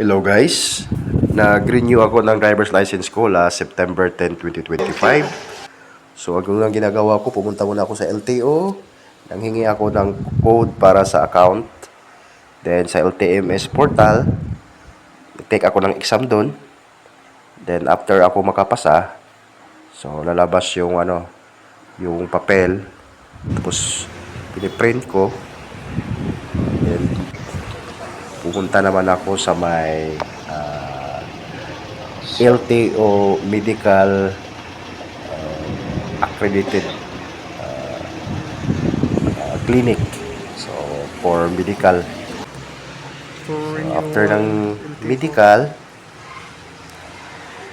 Hello guys, nag-renew ako ng driver's license ko last September 10, 2025. So ang unang ginagawa ko, pumunta muna ako sa LTO, nanghingi ako ng code para sa account. Then sa LTMS portal, take ako ng exam doon. Then after ako makapasa, so lalabas yung ano, yung papel. Tapos piniprint ko. Then pupunta naman ako sa may ah, LTO medical ah, accredited ah, ah, clinic. So for medical. So, after ng medical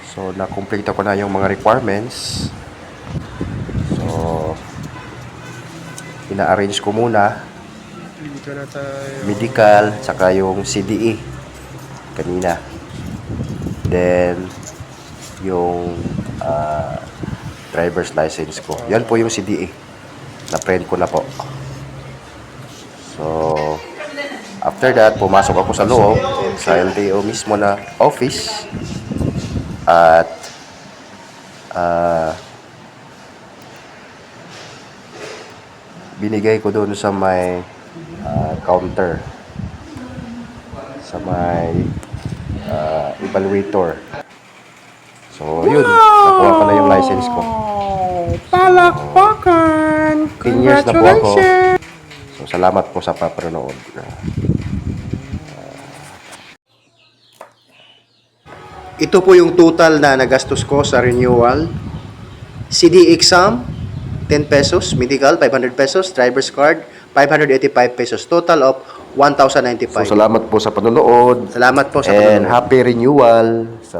so na-complete ko na yung mga requirements. So ina-arrange ko muna Dito na tayo. medical, tsaka yung CDE kanina. Then, yung ah, driver's license ko. Yan po yung CDE. Na-print ko na po. So, after that, pumasok ako sa loob, sa LTO mismo na office. At, ah, binigay ko doon sa may ah, counter sa may ah, evaluator. So, yun. Nakuha ko na yung license ko. Palakpakan! 10 years na po ako. So, salamat po sa papranood. Ito po yung total na nagastos ko sa renewal. CD exam, 10 pesos. Medical, 500 pesos. Driver's card, 585 pesos. Total of 1,095. So, salamat po sa panonood. Salamat po sa And panonood. happy renewal sa